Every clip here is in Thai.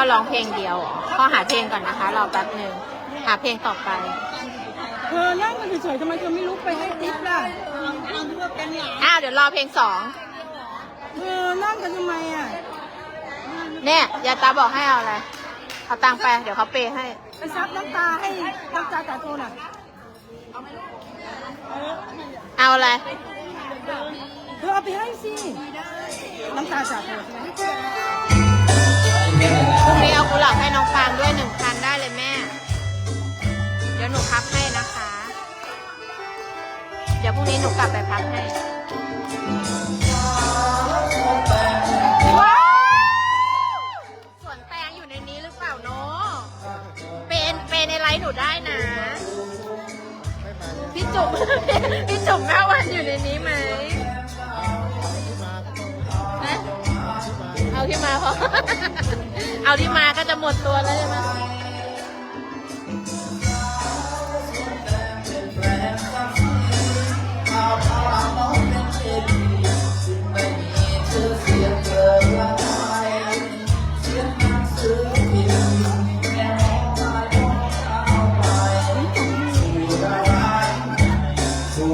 พ่อร้องเพลงเดียวเหรอพ่อหาเพลงก่อนนะคะรอแป๊บหนึ่งหาเพลงต่อไป เธอนั่งกันเฉยๆทำไมเธอไม่ลุกไปให้ติ๊บล่ะอ้าวเดี๋ยวรอเพลงสองเธอนั่งกันทำไมอะเนี่ยยายตาบอกให้เอาอะไรเอาตังค์ไปเดี๋ยวเขาเปย์ให้ ไปซับน้ำตาให้น้ำตาจ่าโทนอะเอาอะไรเธอเอาไปให้สิน้ำตาจ่าโทนใช่ไหม ยวหนูพับให้นะคะ เดี๋ยวพรุ่งนี้หนูกลับไปพับให้ว้าวสวนแตงอยู่ในนี้หรือเปล่าเนาะเป็นเป็นในไลฟ์หนูได้นะ พี่จุ๋ม พี่จุ๋มแม่วันอยู่ในนี้ไหมนะเอาที่มาพอ เอาที่มาก็จะหมดตัวแล้วใช่ไหม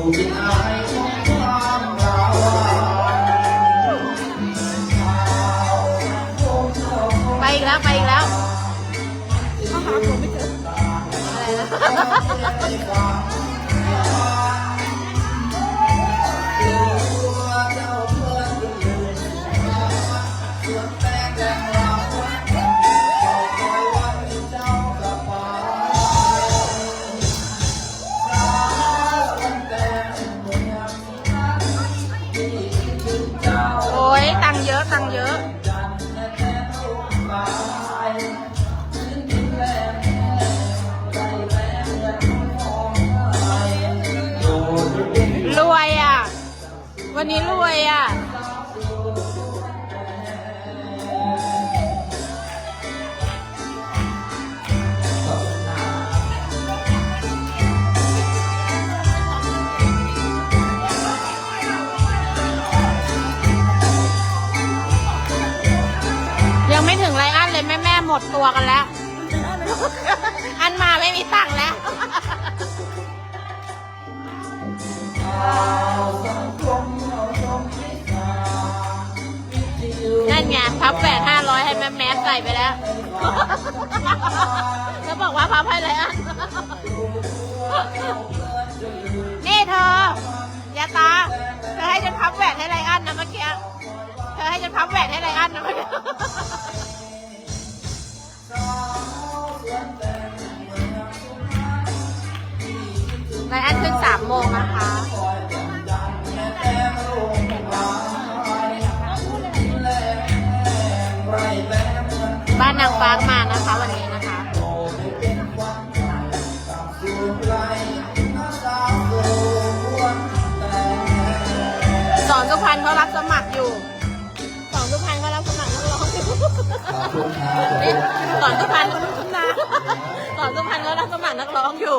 ไปอีกแล้ว ไปอีกแล้วเขาหาผมไม่เจออะไรนะ ตังค์เยอะตังค์เยอะรวยอะ วันนี้รวยอะ ม่แม่ๆหมดตัวกันแล้ว อันมาไม่มีตังค์แล้วนั่นไงพับแหวนห้าร้อยให้แม่แม่ใส่ไปแล้วแล้วบอกว่าพับให้ไรอันนี่เธอยาตา เธอให้ฉันพับแหวนให้ไรอันนะเมื่อกี้ เธอให้ฉันพับแหวนให้ไรอันนะเมื่อกี้านนางฟ้ามานะคะวันนี้นะคะสอนสุพรรณเขารับสมัครอยู่สอนสุพรรณเขารับสมัครนักร้องอยู่นี่สอนสุพรรณสอนสุพรรณเขารับสมัครนักร้องอยู่